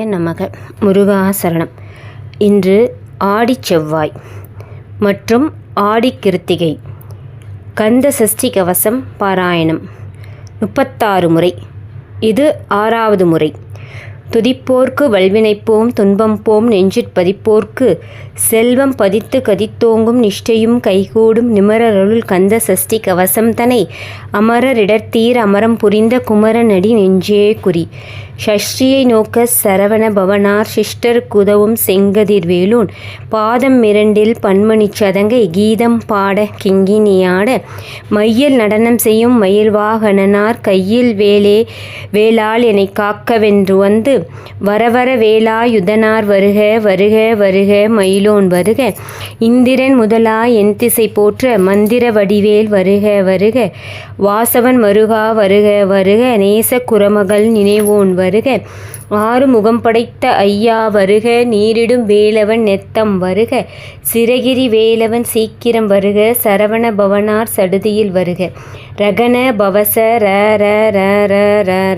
நமக முருகா முருகாசரணம். இன்று ஆடிச் செவ்வாய் மற்றும் ஆடி கிருத்திகை. கந்த சஷ்டி கவசம் பாராயணம். முப்பத்தாறு முறை. இது ஆறாவது முறை. துதிப்போர்க்கு வல்வினைப்போம் துன்பம் போம் நெஞ்சிற் பதிப்போர்க்கு செல்வம் பதித்து கதித்தோங்கும் நிஷ்டையும் கைகூடும் நிமரருள் கந்த சஷ்டி கவசம் தனை அமரரிடத்தீர் அமரம் புரிந்த குமரனடி நெஞ்சே குறி. ஷஷ்டியை நோக்க சரவண பவனார் சிஷ்டர் குதவும் செங்கதிர் வேலூன். பாதம் இரண்டில் பன்மணி சதங்கை கீதம் பாட கிங்கினியாட மையில் நடனம் செய்யும் மயில் வாகனனார் கையில் வேலே வேளால் என்னை காக்கவென்று வந்து வரவர வேலாயுதனார் வருக வருக வருக மயிலோன் வருக. இந்திரன் முதலா என் திசை போற்ற மந்திர வடிவேல் வருக வருக. வாசவன் மருகா வருக வருக. நேச குரமகள் நினைவோன் வருக. ஆறுமுகம் படைத்த ஐயா வருக நீரிடும் வேலவன் நெத்தம் வருக சிறகிரி வேலவன் சீக்கிரம் வருக சரவண பவனார் சடுதியில் வருக. ரகன பவச ர ர ர ர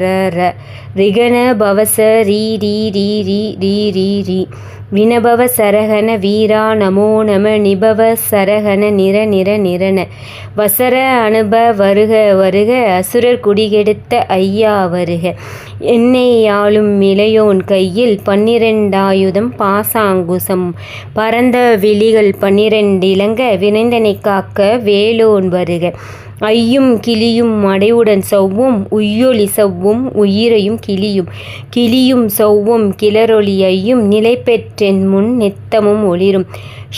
ர ர ரிகன பவச ரீ ரீ ரீ ரீ ரீ ரீ ரீ. வினபவ சரகன வீரா நமோ நம நிபவ சரகன நிற நிற நிறன வசர அனுப வருக வருக அசுரர் குடிகெடுத்த ஐயா வருக. என்னை ஆளும் இளையோன் கையில் பன்னிரெண்டாயுதம் பாசாங்குசம். பரந்த விழிகள் பன்னிரண்டிலங்க வினைந்தனை காக்க வேலோன் வருக. ஐயும் கிளியும் மடைவுடன் செவ்வும் உய்யொலி செவ்வும் உயிரையும் கிளியும். கிளியும் செவ்வும் கிளரொளி ஐயும் நிலை பெற்றென் முன் நித்தமும் ஒளிரும்.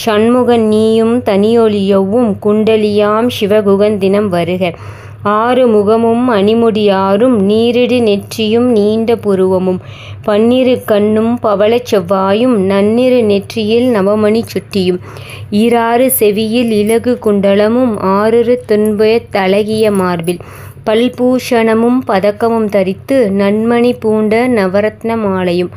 ஷண்முகன் நீயும் தனியொலியவும் குண்டலியாம் சிவகுகந்தினம் வருக. ஆறு முகமும் அணிமுடியாரும் நீரிடு நெற்றியும் நீண்ட புருவமும். பன்னிரு கண்ணும் பவளச் செவ்வாயும் நன்னிரு நெற்றியில் நவமணி சுட்டியும். ஈராறு செவியில் இலகு குண்டலமும் ஆறுரு துன்புயத் தழகிய மார்பில். பல்பூஷணமும் பதக்கமும் தரித்து நன்மணி பூண்ட நவரத்ன மாலையும்.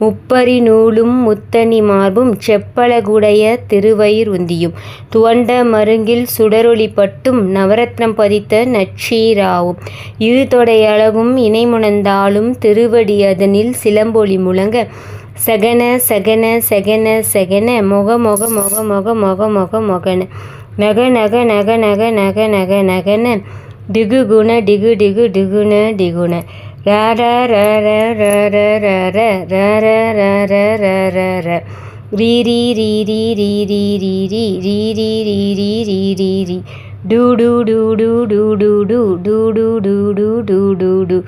முப்பரி நூலும் முத்தனி மார்பும் செப்பலகுடைய திருவயிர் உந்தியும். துவண்ட மருங்கில் சுடரொளி பட்டும் நவரத்னம் பதித்த நச்சீராவும். இரு தொடையளவும் இணைமுணந்தாலும் திருவடி அதனில் சிலம்பொலி முழங்க. சகன சகன சகன சகன மொக மொக மொக மொக மொக மொக மொகன. நக நக நக நக நக நக நகன. டிகு குண டிகு டிகு டிகுண டிகுண ர ர ர ர ர ர ர ர ர ர ர ர ரீ ரீ ரீ ரீ ரீ ரீ ரீ ரீ ரீ ரீ ரீ ரீ ரீ ரீ ரீ டூ டூ டூ டூ டூ டூ டூ டூ டூ டூ டூ டூ டூ டூ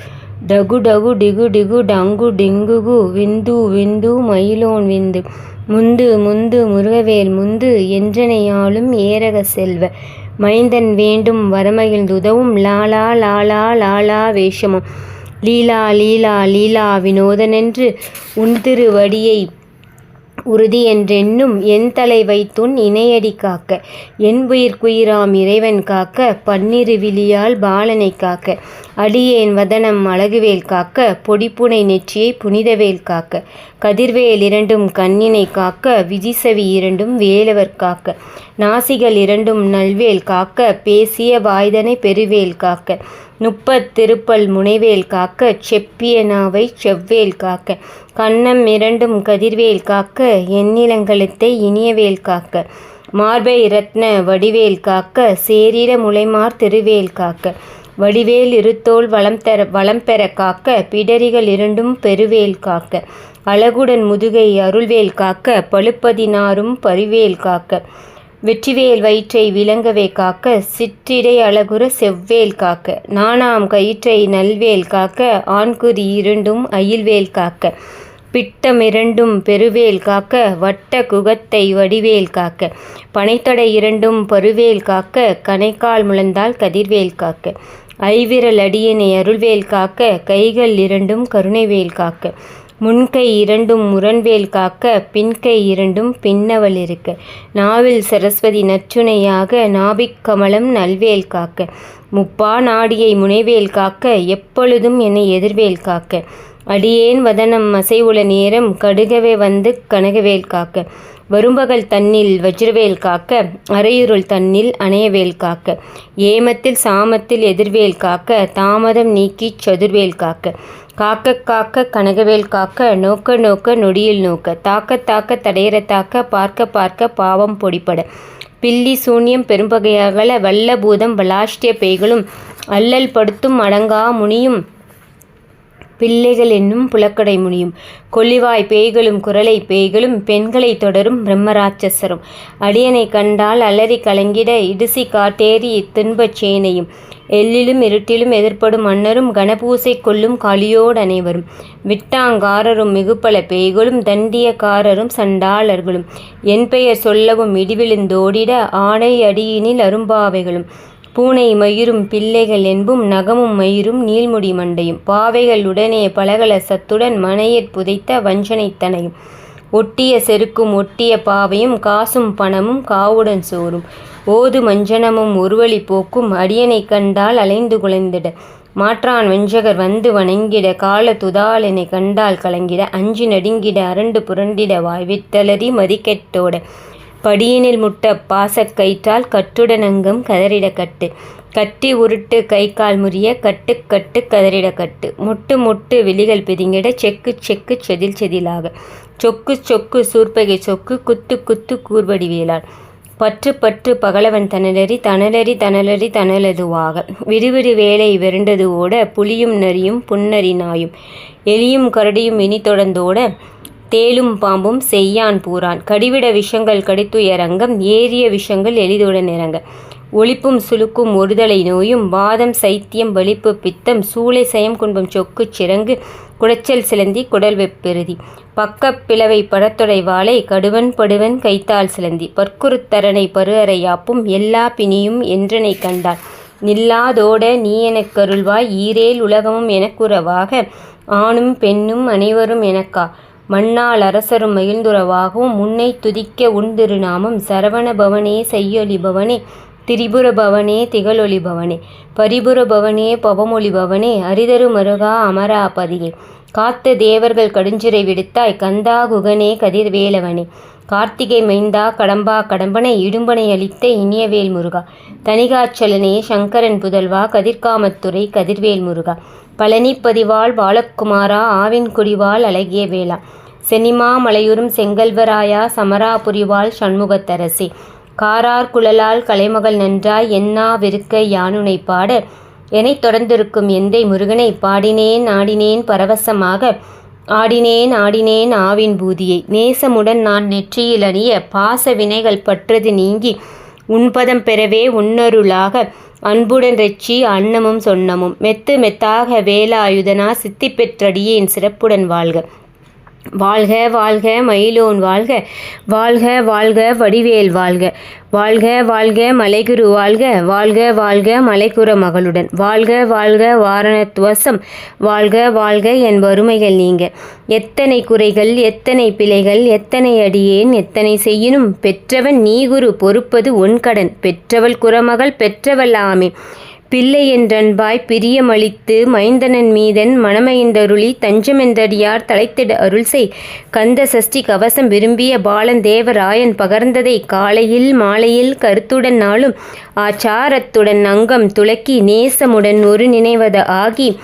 டகு டகு டிகு டிகு டங்கு டிங்குகு விந்து விந்து மயிலோன் விந்து முந்து முந்து முருகவேல் முந்து என்றனையாலும் ஏரக செல்வ மைந்தன் வேண்டும் வரமகிழ்ந்துதவும் லாலா லாலா லாலா வேஷமும் லீலா லீலா லீலா வினோதனென்று உன் திருவடியை உறுதி என்றென்னும் என் தலை வைத்துன் இணையடி காக்க என் குயிராம் இறைவன் காக்க பன்னிரு விழியால் பாலனை காக்க அடியேன் வதனம் அழகுவேல் காக்க பொடிப்புனை நெற்றியை புனிதவேல் காக்க கதிர்வேல் இரண்டும் கண்ணினை காக்க விஜிசவி இரண்டும் வேலவர் காக்க நாசிகள் இரண்டும் நல்வேல் காக்க பேசிய வாய்தனை பெருவேல் காக்க முப்பத்திருப்பல் முனைவேல் காக்க செப்பியனாவை செவ்வேல் காக்க கன்னம் இரண்டும் கதிர்வேல் காக்க எண்ணிலங்கழுத்தை இனியவேல் காக்க மார்பை ரத்ன வடிவேல் காக்க சேரிர முளைமார் திருவேல் காக்க வடிவேல் இருத்தோல் வளம் தர வளம் பெற காக்க பிடரிகள் இரண்டும் பெருவேல் காக்க அழகுடன் முதுகை அருள்வேல் காக்க பழுப்பதினாரும் பரிவேல் காக்க வெற்றிவேல் வயிற்றை விளங்கவே காக்க சிற்றிடை அழகுற செவ்வேல் காக்க நானாம் கயிற்றை நல்வேல் காக்க ஆண்குறி இரண்டும் அயில்வேல் காக்க பிட்டம் இரண்டும் பெருவேல் காக்க வட்ட குகத்தை வடிவேல் காக்க பனைத்தடை இரண்டும் பருவேல் காக்க கனைக்கால் முழந்தால் கதிர்வேல் காக்க ஐவிரல் அடியினை அருள்வேல் காக்க கைகள் இரண்டும் கருணைவேல் காக்க முன்கை இரண்டும் முரண்வேல் காக்க பின்கை இரண்டும் பின்னவள் இருக்க. நாவில் சரஸ்வதி நச்சுணையாக நாபிக் கமலம் நல்வேல் காக்க. முப்பா நாடியை முனைவேல் காக்க எப்பொழுதும் என்னை எதிர்வேல் காக்க. அடியேன் வதனம் அசைவுள நேரம் கடுகவே வந்து கனகவேல் காக்க. வரும்பகல் தன்னில் வஜ்ரவேல் காக்க அரையுருள் தன்னில் அணையவேல் காக்க ஏமத்தில் சாமத்தில் எதிர்வேல் காக்க தாமதம் நீக்கிச் சதுர்வேல் காக்க. காக்க காக்க கனகவேல் காக்க நோக்க நோக்க நொடியில் நோக்க தாக்க தாக்க தடையற தாக்க பார்க்க பார்க்க பாவம் பொடிப்பட பில்லி சூன்யம் பெரும்பகையாகல வல்ல பூதம் பலாஷ்டிய பேய்களும் அல்லல் படுத்தும் அடங்கா முனியும் பிள்ளைகள் என்னும் புலக்கடை முனியும். கொல்லிவாய் பேய்களும் குரலை பேய்களும் பெண்களை தொடரும் பிரம்மராட்சசரும். அடியனை கண்டால் அலறி கலங்கிட இடிசி காட்டேறி இத்துன்பச் சேனையும். எல்லிலும் இருட்டிலும் எதிர்ப்படும் மன்னரும் கனபூசை கொள்ளும் காளியோடு அனைவரும். விட்டாங்காரரும் மிகுப்பல பேய்களும் தண்டியக்காரரும் சண்டாளர்களும். என் பெயர் சொல்லவும் இடிவிழுந்தோடிட ஆணை அடியினில் அரும்பாவைகளும். பூனை மயிரும் பிள்ளைகள் என்பும் நகமும் மயிரும் நீள்முடி மண்டையும். பாவைகள் உடனே பலகல சத்துடன் மனையற் புதைத்த வஞ்சனைத்தனையும் ஒட்டிய செருக்கும் ஒட்டிய பாவையும் காசும் பணமும் காவுடன் சோறும். ஓது மஞ்சனமும் ஒருவழி போக்கும் அடியனை கண்டால் அலைந்து குலைந்திட. மாற்றான் வஞ்சகர் வந்து வணங்கிட கால துதாலெனை கண்டால் கலங்கிட. அஞ்சு நடுங்கிட அரண்டு புரண்டிட வாய்வித்தலறி மதிக்கெட்டோட. படியினில் முட்ட பாசக்கயிற்றால் கட்டுடனங்கம் கதறிடக்கட்டு. கட்டி உருட்டு கை கால் முறிய கட்டு கட்டு கதறிடக்கட்டு. முட்டு முட்டு விழிகள் பிதுங்கிட செக்கு செக்கு செதில் செதிலாக. சொக்கு சொக்கு சூர்பகை சொக்கு குத்து குத்து கூர்வடி வீழான் பற்று பற்று பகலவன் தனலறி தனலறி தனலறி தனலதுவாக. விடுவிடு வேலை விரண்டது ஓட புலியும் நரியும் புன்னரி நாயும். எலியும் கரடியும் இனி தொடர்ந்தோட தேலும் பாம்பும் செய்யான் பூரான். கடிவிட விஷங்கள் கடித்துயரங்கம் ஏறிய விஷங்கள் எளிதுடன் இறங்க ஒளிப்பும் சுளுக்கும் ஒருதலை நோயும் வாதம் சைத்தியம் வலிப்பு பித்தம் சூளை சயம் குன்பம் சொக்கு சிறங்கு குடைச்சல் சிலந்தி குடல் வெப்பெருதி. பக்கப் பிளவை படத்தொடை வாழை கடுவன் படுவன் கைத்தால் சிலந்தி. பற்குறுத்தரனை பருவறையாப்பும் எல்லா பிணியும் என்றனை கண்டாள். நில்லாதோட நீ எனக்கருள்வாய் ஈரேல் உலகமும் எனக்குறவாக ஆணும் பெண்ணும் அனைவரும் எனக்கா? மண்ணால் அரசரும் மகிழ்ந்துறவாகவும் முன்னை துதிக்க உன் திருநாமம் சரவண பவனே செய்யொலி பவனே திரிபுர பவனே திகழொலி பவனே பரிபுர பவனே பவமொழி பவனே அரிதரு மருகா அமராபதியே காத்த தேவர்கள் கடுஞ்சிறை விடுத்தாய் கந்தா குகனே கதிர்வேலவனே கார்த்திகை மைந்தா கடம்பா கடம்பனை இடும்பனை அளித்த இனியவேல் முருகா. தனிகாச்சலனே சங்கரன் புதல்வா கதிர்காமத்துறை கதிர்வேல் முருகா. பழனிப்பதிவாள் பாலகுமாரா ஆவின் குடிவாள் அழகிய வேளா. செனிமா மலையுறும் செங்கல்வராயா சமராபுரிவாள் சண்முகத்தரசி. காரார் குழலால் கலைமகள் நன்றாய் என்னா விருக்க யானுனை பாட. எனைத் தொடர்ந்திருக்கும் எந்தை முருகனை பாடினேன் ஆடினேன் பரவசமாக. ஆடினேன் ஆடினேன் ஆவின் பூதியை. நேசமுடன் நான் நெற்றியில் அணிய பாச வினைகள் பற்றது நீங்கி. உன்பதம் பெறவே உன்னருளாக. அன்புடன் ரெச்சி அன்னமும் சொன்னமும். மெத்து மெத்தாக வேலாயுதனா சித்தி பெற்றடியேன் சிறப்புடன் வாழ்க. வாழ்க வாழ்க மயிலோன் வாழ்க. வாழ்க வாழ்க வடிவேல் வாழ்க. வாழ்க வாழ்க மலைக்குரு வாழ்க. வாழ்க வாழ்க மலைக்குற மகளுடன். வாழ்க வாழ்க வாரணத்துவசம். வாழ்க வாழ்க என் வறுமைகள் நீங்க. எத்தனை குறைகள் எத்தனை பிழைகள் எத்தனை அடியேன் எத்தனை செய்யினும். பெற்றவன் நீ குரு பொறுப்பது உன் கடன். பெற்றவள் குறமகள் பெற்றவள் ஆமே பிள்ளை என்றன்பாய் பிரியமளித்து மைந்தனன் மீதன் மணமைந்தருளி தஞ்சமென்றடியார் தலைத்திட அருள் செய் கந்த சஷ்டி கவசம் விரும்பிய பாலன் தேவராயன் பகர்ந்ததை காலையில் மாலையில் கருத்துடன் நாளும் ஆச்சாரத்துடன் அங்கம் துளக்கி நேசமுடன் ஒரு நினைவத ஆகி.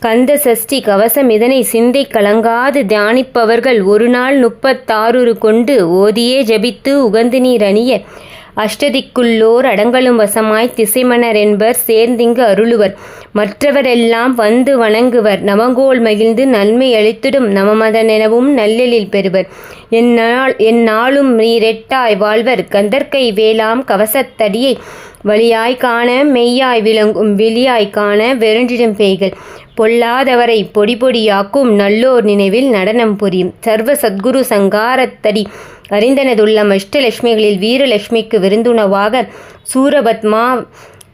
கந்த சஷ்டி கவசம் இதனை சிந்தை கலங்காது தியானிப்பவர்கள் ஒரு நாள் முப்பத்தாறுரு கொண்டு ஓதியே ஜபித்து உகந்து நீர் அணிய. அஷ்டதிக்குள்ளோர் அடங்கலும் வசமாய் திசைமணர் என்பர் சேர்ந்திங்கு அருளுவர். மற்றவரெல்லாம் வந்து வணங்குவர். நவங்கோல் மகிழ்ந்து நன்மை அளித்திடும் நவமதனெனவும் நல்லெழில் பெறுவர். எந்நாள் எந்நாளும் நீரெட்டாய் வாழ்வர். கந்தர்க்கை வேளாம் கவசத்தடியை வழியாய் காண மெய்யாய் விளங்கும் வெளியாய் காண வெருண்டிடும் பேய்கள். பொல்லாதவரை பொடி பொடியாக்கும் நல்லோர் நினைவில் நடனம் புரியும். சர்வ சத்குரு சங்காரத்தடி அறிந்தனதுள்ளம் அஷ்டலட்சுமிகளில் வீரலட்சுமிக்கு விருந்துணவாக சூரபத்மா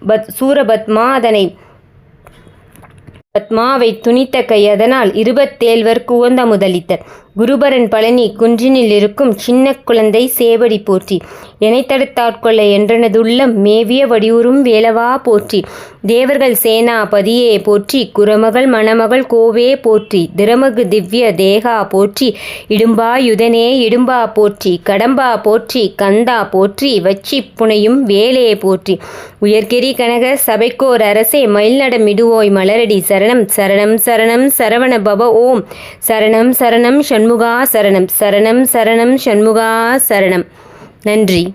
பத் சூரபத்மா அதனை பத்மாவை துணித்த கை அதனால் இருபத்தேழ்வர் குவந்த முதலித்தர் குருபரன் பழனி குன்றினில் இருக்கும் சின்ன குழந்தை சேவடி போற்றி. எனைத்தடுத்தாட்கொள்ள என்றனதுள்ளம் மேவிய வடிவுறும் வேலவா போற்றி. தேவர்கள் சேனா பதியே போற்றி குரமகள் மணமகள் கோவே போற்றி. திறமகு திவ்ய தேகா போற்றி இடும்பாயுதனே இடும்பா போற்றி. கடம்பா போற்றி கந்தா போற்றி வச்சி புனையும் வேலே போற்றி. உயர்கிரி கனக சபைக்கோர் அரசே மயில்நடமிடுவோய் மலரடி சரணம். சரணம் சரணம் சரவண பவ ஓம். சரணம் சரணம் சண்முகா சரணம். சரணம் சரணம் சண்முகா சரணம். நன்றி.